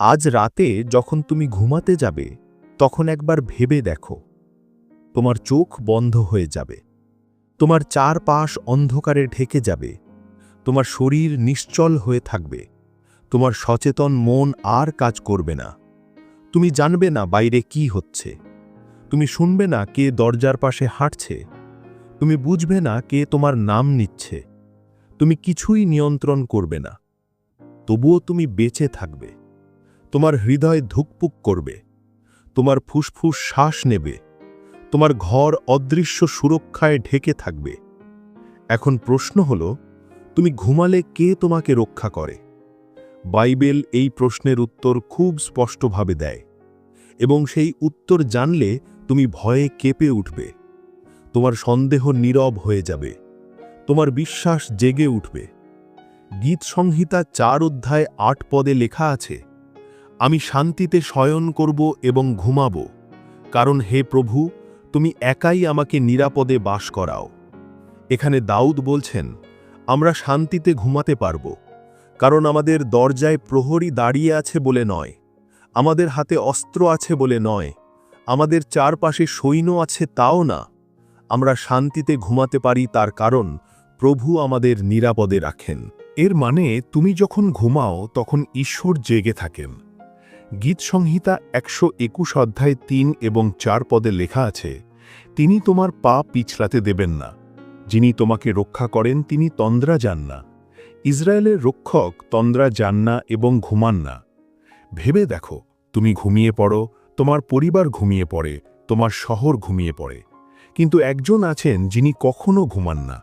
আজ রাতে যখন তুমি ঘুমাতে যাবে, তখন একবার ভেবে দেখো। তোমার চোখ বন্ধ হয়ে যাবে। তোমার চারপাশ অন্ধকারে ঢেকে যাবে। তোমার শরীর নিশ্চল হয়ে থাকবে। তোমার সচেতন মন আর কাজ করবে না। তুমি জানবে না বাইরে কি হচ্ছে। তুমি শুনবে না কে দরজার পাশে হাঁটছে। তুমি বুঝবে না কে তোমার নাম নিচ্ছে। তুমি কিছুই নিয়ন্ত্রণ করবে না। তবুও তুমি বেঁচে থাকবে। তোমার হৃদয় ধুকপুক করবে, তোমার ফুসফুস শ্বাস নেবে, তোমার ঘর অদৃশ্য সুরক্ষায় ঢেকে থাকবে। এখন প্রশ্ন হল, তুমি ঘুমালে কে তোমাকে রক্ষা করে? বাইবেল এই প্রশ্নের উত্তর খুব স্পষ্টভাবে দেয় এবং সেই উত্তর জানলে তুমি ভয়ে কেঁপে উঠবে, তোমার সন্দেহ নীরব হয়ে যাবে, তোমার বিশ্বাস জেগে উঠবে। গীত সংহিতা চার অধ্যায় আট পদে লেখা আছে আমি শান্তিতে শয়ন করব এবং ঘুমাব। কারণ হে প্রভু, তুমি একাই আমাকে নিরাপদে বাস করাও। এখানে দাউদ বলছেন, আমরা শান্তিতে ঘুমাতে পারব। কারণ আমাদের দরজায় প্রহরী দাঁড়িয়ে আছে বলে নয়। আমাদের হাতে অস্ত্র আছে বলে নয়। আমাদের চারপাশে সৈন্য আছে তাও না। আমরা শান্তিতে ঘুমাতে পারি তার কারণ প্রভু আমাদের নিরাপদে রাখেন। এর মানে তুমি যখন ঘুমাও, তখন ঈশ্বর জেগে থাকেন। গীত সংহিতা একশো একুশ অধ্যায় তিন এবং চার পদে লেখা আছে, তিনি তোমার পা পিছলাতে দেবেন না। যিনি তোমাকে রক্ষা করেন, তিনি তন্দ্রা যান না। ইসরায়েলের রক্ষক তন্দ্রা যান না এবং ঘুমান না। ভেবে দেখো, তুমি ঘুমিয়ে পড়ো, তোমার পরিবার ঘুমিয়ে পড়ে, তোমার শহর ঘুমিয়ে পড়ে। কিন্তু একজন আছেন যিনি কখনো ঘুমান না।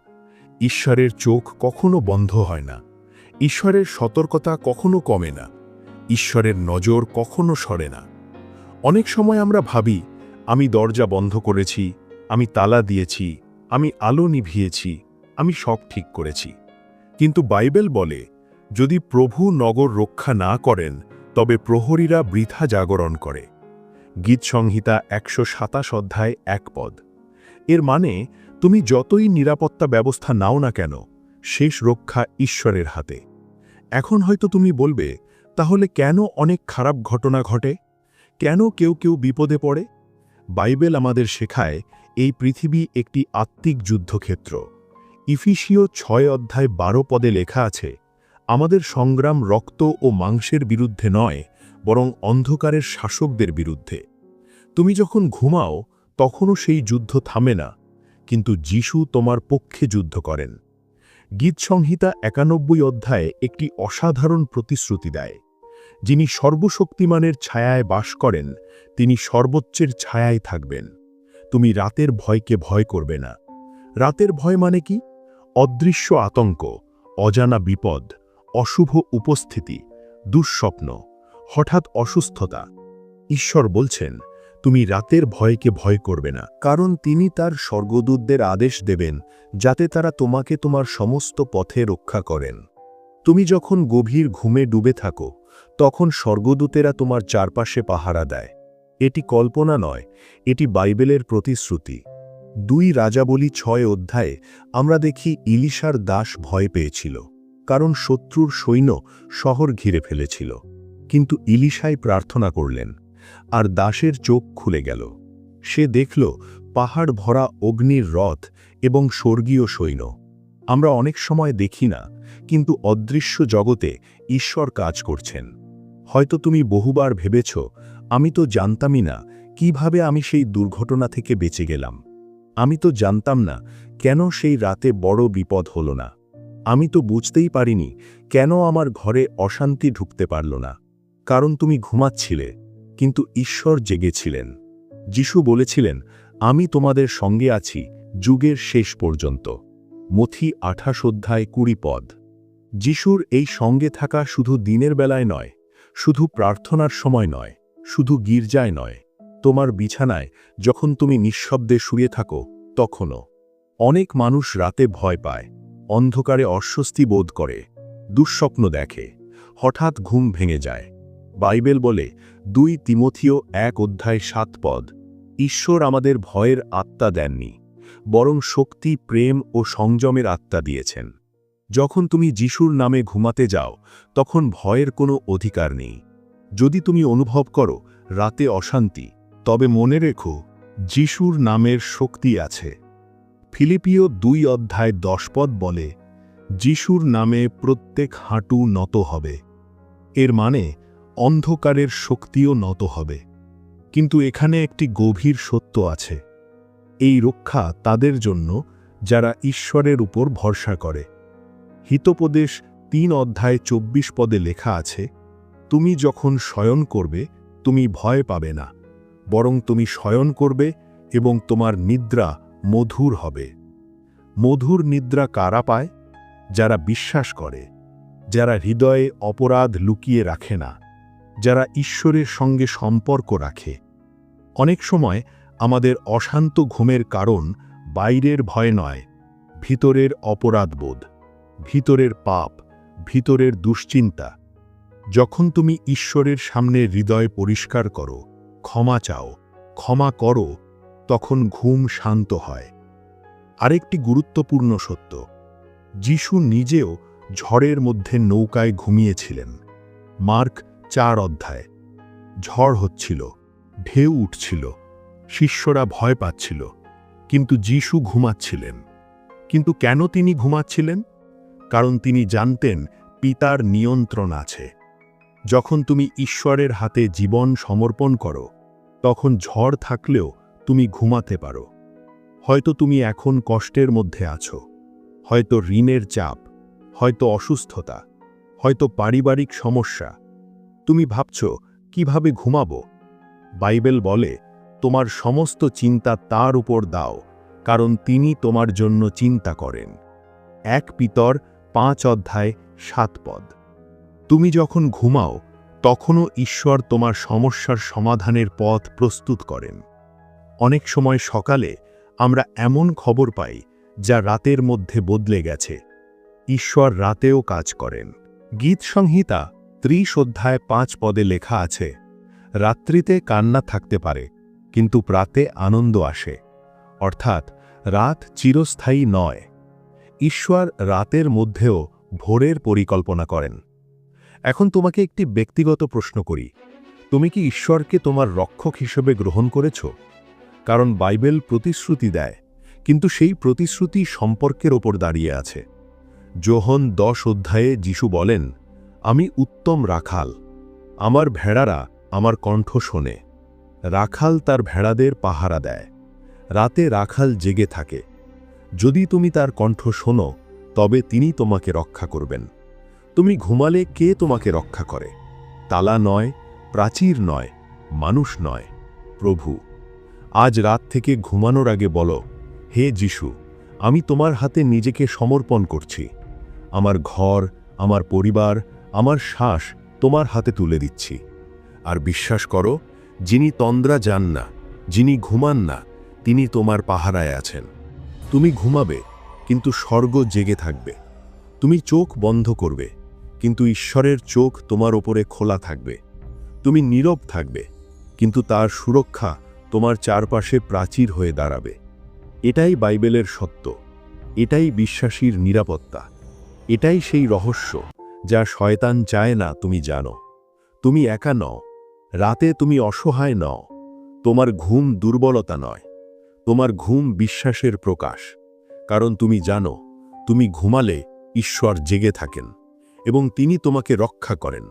ঈশ্বরের চোখ কখনো বন্ধ হয় না। ঈশ্বরের সতর্কতা কখনো কমে না। ঈশ্বরের নজর কখনো সরে না। অনেক সময় আমরা ভাবি, আমি দরজা বন্ধ করেছি, আমি তালা দিয়েছি, আমি আলো নিভিয়েছি, আমি সব ঠিক করেছি। কিন্তু বাইবেল বলে, যদি প্রভু নগর রক্ষা না করেন, তবে প্রহরীরা বৃথা জাগরণ করে। গীত সংহিতা একশো সাতাশ অধ্যায় এক পদ। এর মানে তুমি যতই নিরাপত্তা ব্যবস্থা নাও না কেন, শেষ রক্ষা ঈশ্বরের হাতে। এখন হয়তো তুমি বলবে তাহলে কেন অনেক খারাপ ঘটনা ঘটে? কেন কেউ কেউ বিপদে পড়ে? বাইবেল আমাদের শেখায় এই পৃথিবী একটি আত্মিক যুদ্ধক্ষেত্র। ইফিসীয় ছয় অধ্যায় বারো পদে লেখা আছে, আমাদের সংগ্রাম রক্ত ও মাংসের বিরুদ্ধে নয়, বরং অন্ধকারের শাসকদের বিরুদ্ধে। তুমি যখন ঘুমাও, তখনও সেই যুদ্ধ থামে না, কিন্তু যিশু তোমার পক্ষে যুদ্ধ করেন। গীতসংহিতা একানব্বই অধ্যায়ে একটি অসাধারণ প্রতিশ্রুতি দেয়। যিনি সর্বশক্তিমানের ছায়ায় বাস করেন, তিনি সর্বোচ্চের ছায়ায় থাকবেন। তুমি রাতের ভয়কে ভয় করবে না। রাতের ভয় মানে কি? অদৃশ্য আতঙ্ক, অজানা বিপদ, অশুভ উপস্থিতি, দুঃস্বপ্ন, হঠাৎ অসুস্থতা। ঈশ্বর বলছেন, তুমি রাতের ভয়কে ভয় করবে না। কারণ তিনি তার স্বর্গদূতদের আদেশ দেবেন, যাতে তারা তোমাকে তোমার সমস্ত পথে রক্ষা করেন। তুমি যখন গভীর ঘুমে ডুবে থাকো তখন স্বর্গদূতেরা তোমার চারপাশে পাহারা দেয়। এটি কল্পনা নয়, এটি বাইবেলের প্রতিশ্রুতি। দুই রাজাবলী ছয় অধ্যায়ে আমরা দেখি ইলিশার দাস ভয় পেয়েছিল, কারণ শত্রুর সৈন্য শহর ঘিরে ফেলেছিল। কিন্তু ইলিশাই প্রার্থনা করলেন, আর দাসের চোখ খুলে গেল। সে দেখল পাহাড় ভরা অগ্নির রথ এবং স্বর্গীয় সৈন্য। আমরা অনেক সময় দেখি না কিন্তু অদৃশ্য জগতে ঈশ্বর কাজ করছেন। হয়তো তুমি বহুবার ভেবেছ, আমি তো জানতামই না কীভাবে আমি সেই দুর্ঘটনা থেকে বেঁচে গেলাম। আমি তো জানতাম না কেন সেই রাতে বড় বিপদ হল না। আমি তো বুঝতেই পারিনি কেন আমার ঘরে অশান্তি ঢুকতে পারল না। কারণ তুমি ঘুমাচ্ছিলে, কিন্তু ঈশ্বর জেগেছিলেন। যিশু বলেছিলেন, আমি তোমাদের সঙ্গে আছি যুগের শেষ পর্যন্ত। মথি আঠাশ অধ্যায় কুড়ি পদ। যিশুর এই সঙ্গে থাকা শুধু দিনের বেলায় নয়, শুধু প্রার্থনার সময় নয়, শুধু গির্জায় নয়, তোমার বিছানায় যখন তুমি নিঃশব্দে শুয়ে থাকো, তখনও। অনেক মানুষ রাতে ভয় পায়, অন্ধকারে অস্বস্তি বোধ করে, দুঃস্বপ্ন দেখে, হঠাৎ ঘুম ভেঙে যায়। বাইবেল বলে দুই তিমথিও এক অধ্যায় সাত পদ, ঈশ্বর আমাদের ভয়ের আত্মা দেননি, বরং শক্তি, প্রেম ও সংযমের আত্মা দিয়েছেন। যখন তুমি যিশুর নামে ঘুমাতে যাও, তখন ভয়ের কোনো অধিকার নেই। যদি তুমি অনুভব করো, রাতে অশান্তি, তবে মনে রেখো, যিশুর নামের শক্তি আছে। ফিলিপিও দুই অধ্যায় দশ পদ বলে, যিশুর নামে প্রত্যেক হাঁটু নত হবে। এর মানে অন্ধকারের শক্তিও নত হবে। কিন্তু এখানে একটি গভীর সত্য আছে। এই রক্ষা তাদের জন্য, যারা ঈশ্বরের উপর ভরসা করে। হিতোপদেশ তিন অধ্যায় চব্বিশ পদে লেখা আছে, তুমি যখন শয়ন করবে, তুমি ভয় পাবে না, বরং তুমি শয়ন করবে এবং তোমার নিদ্রা মধুর হবে। মধুর নিদ্রা কারা পায়? যারা বিশ্বাস করে, যারা হৃদয়ে অপরাধ লুকিয়ে রাখে না, যারা ঈশ্বরের সঙ্গে সম্পর্ক রাখে। অনেক সময় আমাদের অশান্ত ঘুমের কারণ বাইরের ভয় নয়, ভিতরের অপরাধবোধ। ভিতরের পাপ, ভিতরের দুশ্চিন্তা। যখন তুমি ঈশ্বরের সামনে হৃদয় পরিষ্কার করো, ক্ষমা চাও, ক্ষমা করো, তখন ঘুম শান্ত হয়। আরেকটি গুরুত্বপূর্ণ সত্য, যিশু নিজেও ঝড়ের মধ্যে নৌকায় ঘুমিয়েছিলেন। মার্ক চার অধ্যায়, ঝড় হচ্ছিল, ঢেউ উঠছিল, শিষ্যরা ভয় পাচ্ছিল, কিন্তু যিশু ঘুমাচ্ছিলেন। কিন্তু কেন তিনি ঘুমাচ্ছিলেন? কারণ তিনি জানতেন পিতার নিয়ন্ত্রণ আছে। যখন তুমি ঈশ্বরের হাতে জীবন সমর্পণ করো, তখন ঝড় থাকলেও তুমি ঘুমাতে পারো। হয়তো তুমি এখন কষ্টের মধ্যে আছো। হয়তো ঋণের চাপ, হয়তো অসুস্থতা, হয়তো পারিবারিক সমস্যা। তুমি ভাবছ, কীভাবে ঘুমাবো? বাইবেল বলে, তোমার সমস্ত চিন্তা তার উপর দাও, কারণ তিনি তোমার জন্য চিন্তা করেন। এক পিতর পাঁচ অধ্যায়, সাত পদ। তুমি যখন ঘুমাও, তখনও ঈশ্বর তোমার সমস্যার সমাধানের পথ প্রস্তুত করেন। অনেক সময় সকালে আমরা এমন খবর পাই, যা রাতের মধ্যে বদলে গেছে। ঈশ্বর রাতেও কাজ করেন। গীত সংহিতা, ত্রিশ অধ্যায়, পাঁচ পদে লেখা আছে, রাত্রিতে কান্না থাকতে পারে, কিন্তু প্রাতে আনন্দ আসে। অর্থাৎ, রাত চিরস্থায়ী নয়। ঈশ্বর রাতের মধ্যেও ভোরের পরিকল্পনা করেন। এখন তোমাকে একটি ব্যক্তিগত প্রশ্ন করি। তুমি কি ঈশ্বরকে তোমার রক্ষক হিসেবে গ্রহণ করেছ? কারণ বাইবেল প্রতিশ্রুতি দেয়, কিন্তু সেই প্রতিশ্রুতি সম্পর্কের ওপর দাঁড়িয়ে আছে। যোহন দশ অধ্যায়ে যিশু বলেন, আমি উত্তম রাখাল। আমার ভেড়ারা আমার কণ্ঠ শোনে। রাখাল তার ভেড়াদের পাহারা দেয়। রাতে রাখাল জেগে থাকে। যদি তুমি তার কণ্ঠ শোনো, তবে তিনি তোমাকে রক্ষা করবেন। তুমি ঘুমালে কে তোমাকে রক্ষা করে? তালা নয়, প্রাচীর নয়, মানুষ নয়, প্রভু। আজ রাত থেকে ঘুমানোর আগে বলো, হে যিশু, আমি তোমার হাতে নিজেকে সমর্পণ করছি। আমার ঘর, আমার পরিবার, আমার শ্বাস তোমার হাতে তুলে দিচ্ছি। আর বিশ্বাস করো, যিনি তন্দ্রা যান না, যিনি ঘুমান না, তিনি তোমার পাহারায় আছেন। তুমি ঘুমাবে, কিন্তু স্বর্গ জেগে থাকবে। তুমি চোখ বন্ধ করবে, কিন্তু ঈশ্বরের চোখ তোমার ওপরে খোলা থাকবে। তুমি নীরব থাকবে, কিন্তু তার সুরক্ষা তোমার চারপাশে প্রাচীর হয়ে দাঁড়াবে। এটাই বাইবেলের সত্য, এটাই বিশ্বাসীর নিরাপত্তা, এটাই সেই রহস্য যা শয়তান চায় না তুমি জানো। তুমি একা নও, রাতে তুমি অসহায় নও, তোমার ঘুম দুর্বলতা নয়। তোমার ঘুম বিশ্বাসের প্রকাশ। কারণ তুমি জানো, তুমি ঘুমালে ঈশ্বর জেগে থাকেন এবং তিনি তোমাকে রক্ষা করেন।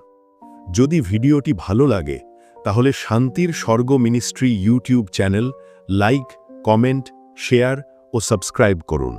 যদি ভিডিওটি ভালো লাগে, তাহলে শান্তির স্বর্গ ministry YouTube channel like, comment, share ও সাবস্ক্রাইব করুন।